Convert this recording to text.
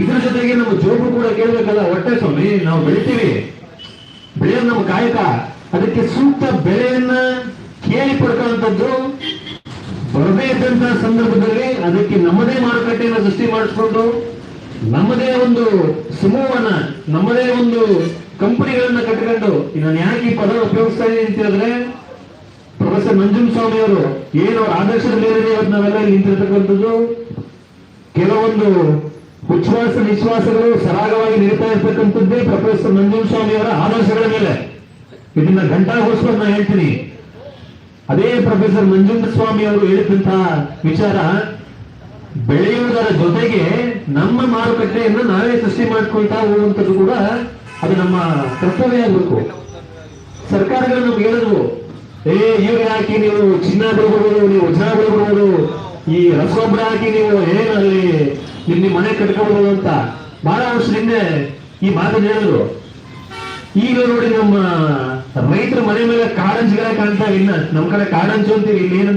ಇದ್ರ ಜೊತೆಗೆ ನಮ್ಮ ಜೋಬು ಕೂಡ ಕೇಳಬೇಕಲ್ಲ, ಹೊಟ್ಟೆ ಸ್ವಾಮಿ, ನಾವು ಬೆಳಿತೀವಿ. ಬೆಳೆಯೋದು ನಮ್ಮ ಕಾಯಕ. ಅದಕ್ಕೆ ಸೂಕ್ತ ಬೆಳೆಯನ್ನ ಕೇಳಿ ಪಡ್ಕೊಳ್ಳುವಂಥದ್ದು ಬರದೇ ಇದ್ದಂತ ಸಂದರ್ಭದಲ್ಲಿ ಅದಕ್ಕೆ ನಮ್ಮದೇ ಮಾರುಕಟ್ಟೆಯನ್ನು ಸೃಷ್ಟಿ ಮಾಡಿಸ್ಕೊಂಡು ನಮ್ಮದೇ ಒಂದು ಸಮೂಹವನ್ನ, ನಮ್ಮದೇ ಒಂದು ಕಂಪನಿಗಳನ್ನ ಕಟ್ಕೊಂಡು ನಾನು ಯಾಕೆ ಈ ಪದ ಉಪಯೋಗಿಸ್ತಾ ಇದ್ದೀನಿ ಅಂತ ಹೇಳಿದ್ರೆ, ಪ್ರೊಫೆಸರ್ ನಂಜುನ್ ಸ್ವಾಮಿ ಅವರು ಏನು ಆದರ್ಶದ ಮೇರೆಗೆ ನಾವೆಲ್ಲ ಇಲ್ಲಿ ನಿಂತಿರ್ತಕ್ಕಂಥದ್ದು, ಕೆಲವೊಂದು ಉಚ್ಛ್ವಾಸ ನಿಶ್ವಾಸಗಳು ಸರಾಗವಾಗಿ ನಡೀತಾ ಇರ್ತಕ್ಕಂಥದ್ದೇ ಪ್ರೊಫೆಸರ್ ನಂಜುನ್ ಸ್ವಾಮಿ ಅವರ ಆದರ್ಶಗಳ ಮೇಲೆ. ಇದನ್ನ ಘಂಟಾಗೋಸ್ಕರ ನಾನು ಹೇಳ್ತೀನಿ. ಅದೇ ಪ್ರೊಫೆಸರ್ ನಂಜುಂಡ ಸ್ವಾಮಿ ಅವರು ಹೇಳಿದಂತಹ ವಿಚಾರ, ಬೆಳೆಯುವುದರ ಜೊತೆಗೆ ನಮ್ಮ ಮಾರುಕಟ್ಟೆಯನ್ನು ನಾವೇ ಸೃಷ್ಟಿ ಮಾಡ್ಕೊಳ್ತಾ ಹೋಗುವಂಥದ್ದು ಕೂಡ ಅದು ನಮ್ಮ ಕರ್ತವ್ಯ ಆಗಬೇಕು. ಸರ್ಕಾರಗಳು ನಮ್ಗೆ ಹೇಳಿದ್ವು, ಏ ಯೂರಿಯಾ ಹಾಕಿ ನೀವು ಚಿನ್ನ ಬೆಳ್ಕೊಬೋದು ನೀವು ವಜ್ರ ಬೆಳ್ಕೊಬೋದು ಈ ರಸಗೊಬ್ಬರ ಹಾಕಿ ನೀವು ಏನಲ್ಲಿ ನಿಮ್ ಮನೆ ಕಟ್ಕೊಬೋದು ಅಂತ ಬಹಳ ವರ್ಷ ಹಿಂದೆ ಈ ಮಾತನ್ನ ಹೇಳಿದ್ರು. ಈಗ ನೋಡಿ ನಮ್ಮ ರೈತರ ಮನೆ ಮೇಲೆ ಕಾಡಂಚುಗಳೇ ಕಾಣ್ತಾ ಇನ್ನ ನಮ್ ಕಡೆ ಕಾಡಂಚು ಅಂತೀವಿ, ಇಲ್ಲಿ ಏನಂತ